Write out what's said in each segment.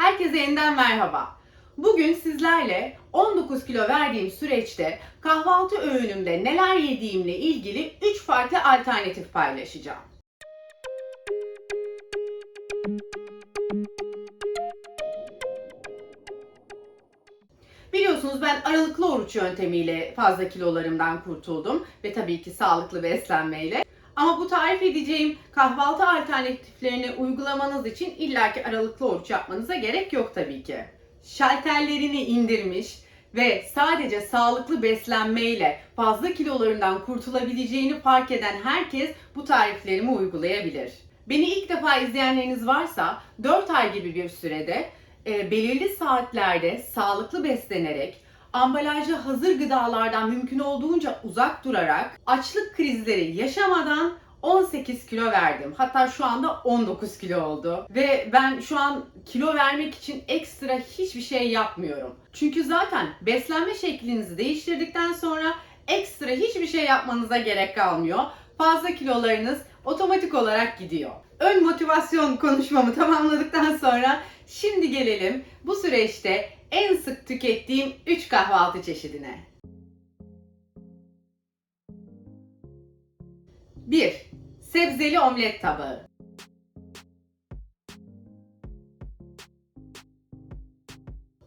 Herkese yeniden merhaba. Bugün sizlerle 19 kilo verdiğim süreçte kahvaltı öğünümde neler yediğimle ilgili 3 farklı alternatif paylaşacağım. Biliyorsunuz ben aralıklı oruç yöntemiyle fazla kilolarımdan kurtuldum ve tabii ki sağlıklı beslenmeyle. Ama bu tarif edeceğim kahvaltı alternatiflerini uygulamanız için illaki aralıklı oruç yapmanıza gerek yok tabii ki. Şalterlerini indirmiş ve sadece sağlıklı beslenmeyle fazla kilolarından kurtulabileceğini fark eden herkes bu tariflerimi uygulayabilir. Beni ilk defa izleyenleriniz varsa 4 ay gibi bir sürede e, belirli saatlerde sağlıklı beslenerek ambalajlı hazır gıdalardan mümkün olduğunca uzak durarak açlık krizleri yaşamadan 18 kilo verdim. Hatta şu anda 19 kilo oldu. Ve ben şu an kilo vermek için ekstra hiçbir şey yapmıyorum. Çünkü zaten beslenme şeklinizi değiştirdikten sonra ekstra hiçbir şey yapmanıza gerek kalmıyor. Fazla kilolarınız otomatik olarak gidiyor. Ön motivasyon konuşmamı tamamladıktan sonra şimdi gelelim bu süreçte en sık tükettiğim 3 kahvaltı çeşidine. 1. Sebzeli omlet tabağı.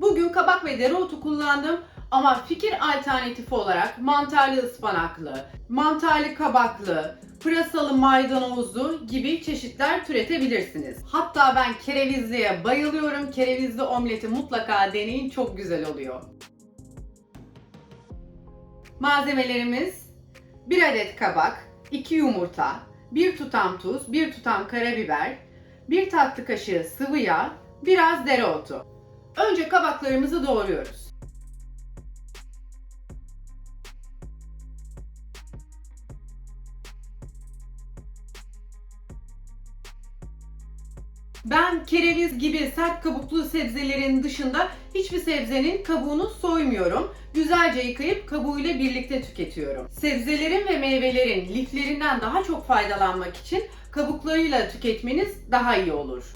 Bugün kabak ve dereotu kullandım ama fikir alternatifi olarak mantarlı ıspanaklı, mantarlı kabaklı, pırasalı maydanozlu gibi çeşitler türetebilirsiniz. Hatta ben kerevizliye bayılıyorum. Kerevizli omleti mutlaka deneyin çok güzel oluyor. Malzemelerimiz 1 adet kabak, 2 yumurta, 1 tutam tuz, 1 tutam karabiber, 1 tatlı kaşığı sıvı yağ, biraz dereotu. Önce kabaklarımızı doğruyoruz. Ben kereviz gibi sert kabuklu sebzelerin dışında hiçbir sebzenin kabuğunu soymuyorum. Güzelce yıkayıp kabuğuyla birlikte tüketiyorum. Sebzelerin ve meyvelerin liflerinden daha çok faydalanmak için kabuklarıyla tüketmeniz daha iyi olur.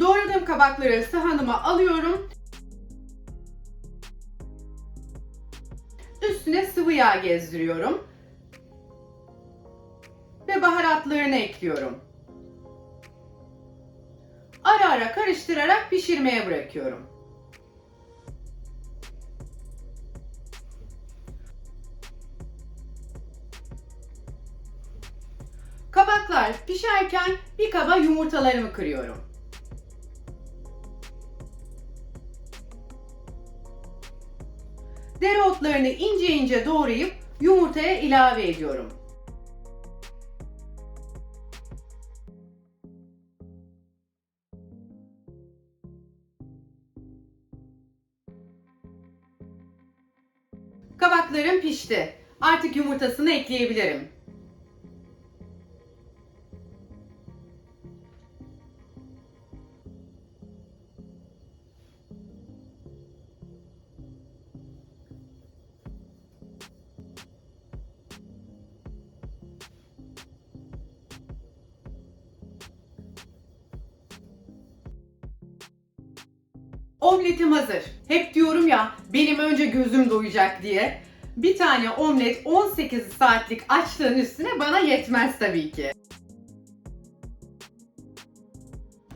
Doğradığım kabakları sahanıma alıyorum. Üstüne sıvı yağ gezdiriyorum ve baharatlarını ekliyorum. Ara ara karıştırarak pişirmeye bırakıyorum. Kabaklar pişerken bir kaba yumurtalarımı kırıyorum. Dereotlarını ince ince doğrayıp yumurtaya ilave ediyorum. Kabaklarım pişti. Artık yumurtasını ekleyebilirim. Omletim hazır. Hep diyorum ya benim önce gözüm doyacak diye. Bir tane omlet 18 saatlik açlığın üstüne bana yetmez tabii ki.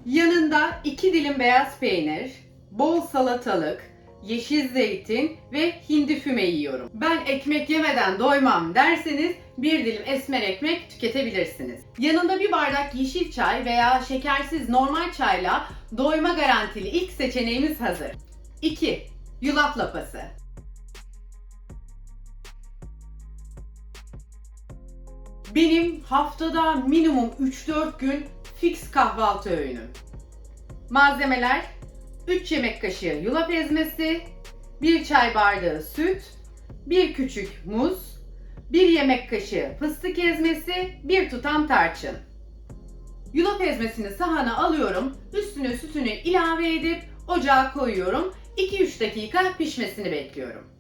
Yanında 2 dilim beyaz peynir, bol salatalık, yeşil zeytin ve hindi füme yiyorum. Ben ekmek yemeden doymam derseniz bir dilim esmer ekmek tüketebilirsiniz. Yanında bir bardak yeşil çay veya şekersiz normal çayla doyma garantili ilk seçeneğimiz hazır. 2. Yulaf lapası. Benim haftada minimum 3-4 gün fix kahvaltı öğünüm. Malzemeler 3 yemek kaşığı yulaf ezmesi, 1 çay bardağı süt, 1 küçük muz, 1 yemek kaşığı fıstık ezmesi, 1 tutam tarçın. Yulaf ezmesini sahana alıyorum, üstüne sütünü ilave edip ocağa koyuyorum. 2-3 dakika pişmesini bekliyorum.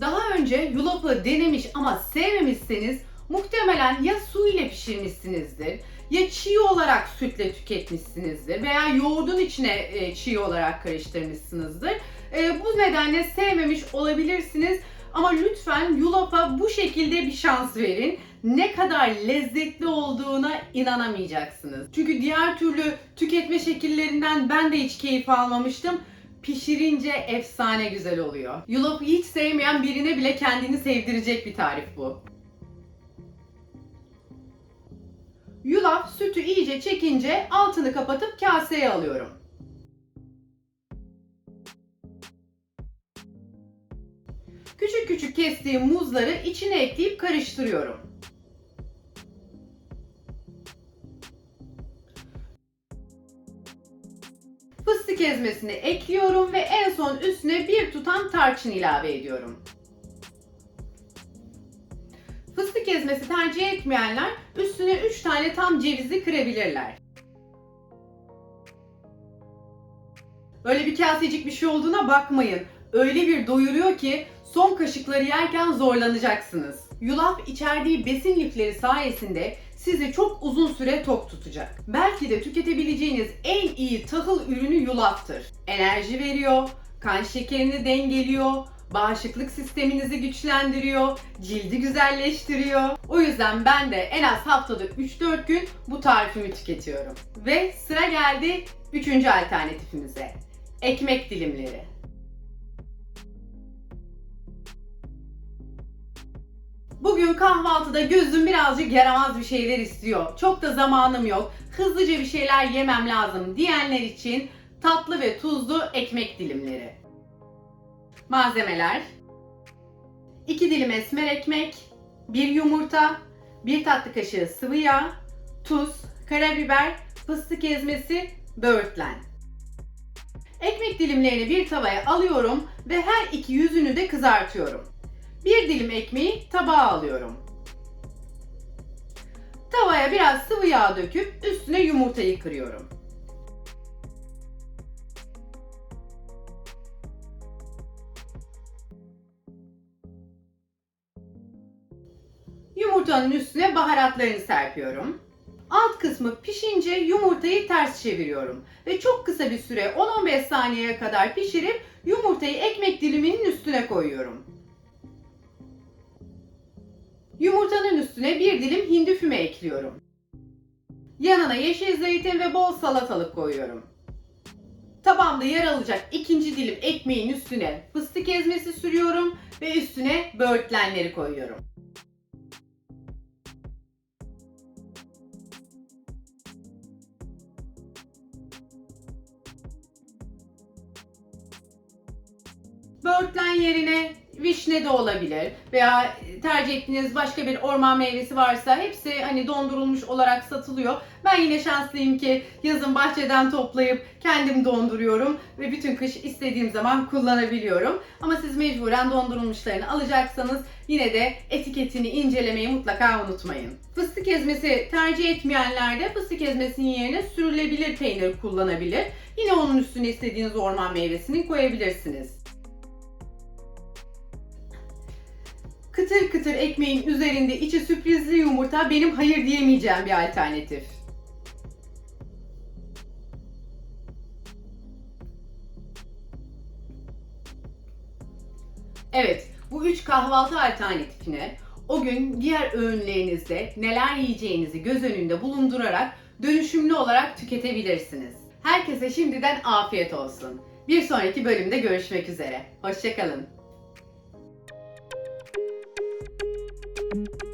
Daha önce yulafı denemiş ama sevmemişseniz muhtemelen ya su ile pişirmişsinizdir ya çiğ olarak sütle tüketmişsinizdir veya yoğurdun içine e, çiğ olarak karıştırmışsınızdır. E, bu nedenle sevmemiş olabilirsiniz ama lütfen yulafa bu şekilde bir şans verin. Ne kadar lezzetli olduğuna inanamayacaksınız. Çünkü diğer türlü tüketme şekillerinden ben de hiç keyif almamıştım pişirince efsane güzel oluyor. Yulafı hiç sevmeyen birine bile kendini sevdirecek bir tarif bu. Yulaf sütü iyice çekince altını kapatıp kaseye alıyorum. Küçük küçük kestiğim muzları içine ekleyip karıştırıyorum. Fıstık ezmesini ekliyorum ve en son üstüne bir tutam tarçın ilave ediyorum. Fıstık ezmesi tercih etmeyenler üstüne 3 tane tam cevizi kırabilirler. Böyle bir kasecik bir şey olduğuna bakmayın. Öyle bir doyuruyor ki son kaşıkları yerken zorlanacaksınız. Yulaf içerdiği besin lifleri sayesinde sizi çok uzun süre tok tutacak. Belki de tüketebileceğiniz en iyi tahıl ürünü yulaftır. Enerji veriyor, kan şekerini dengeliyor, bağışıklık sisteminizi güçlendiriyor, cildi güzelleştiriyor. O yüzden ben de en az haftada 3-4 gün bu tarifimi tüketiyorum. Ve sıra geldi 3. alternatifimize. Ekmek dilimleri. Bugün kahvaltıda gözüm birazcık yaramaz bir şeyler istiyor. Çok da zamanım yok. Hızlıca bir şeyler yemem lazım diyenler için tatlı ve tuzlu ekmek dilimleri. Malzemeler 2 dilim esmer ekmek, 1 yumurta, 1 tatlı kaşığı sıvı yağ, tuz, karabiber, fıstık ezmesi, böğürtlen. Ekmek dilimlerini bir tavaya alıyorum ve her iki yüzünü de kızartıyorum. Bir dilim ekmeği tabağa alıyorum. Tavaya biraz sıvı yağ döküp üstüne yumurtayı kırıyorum. Yumurtanın üstüne baharatlarını serpiyorum. Alt kısmı pişince yumurtayı ters çeviriyorum ve çok kısa bir süre 10-15 saniyeye kadar pişirip yumurtayı ekmek diliminin üstüne koyuyorum. Yumurtanın üstüne bir dilim hindi füme ekliyorum. Yanına yeşil zeytin ve bol salatalık koyuyorum. Tabağımda yer alacak ikinci dilim ekmeğin üstüne fıstık ezmesi sürüyorum ve üstüne böğürtlenleri koyuyorum. Böğürtlen yerine vişne de olabilir veya tercih ettiğiniz başka bir orman meyvesi varsa hepsi hani dondurulmuş olarak satılıyor. Ben yine şanslıyım ki yazın bahçeden toplayıp kendim donduruyorum ve bütün kış istediğim zaman kullanabiliyorum. Ama siz mecburen dondurulmuşlarını alacaksanız yine de etiketini incelemeyi mutlaka unutmayın. Fıstık ezmesi tercih etmeyenler de fıstık ezmesinin yerine sürülebilir peynir kullanabilir. Yine onun üstüne istediğiniz orman meyvesini koyabilirsiniz. Kıtır kıtır ekmeğin üzerinde içi sürprizli yumurta benim hayır diyemeyeceğim bir alternatif. Evet, bu üç kahvaltı alternatifine o gün diğer öğünlerinizde neler yiyeceğinizi göz önünde bulundurarak dönüşümlü olarak tüketebilirsiniz. Herkese şimdiden afiyet olsun. Bir sonraki bölümde görüşmek üzere. Hoşçakalın. Thank you.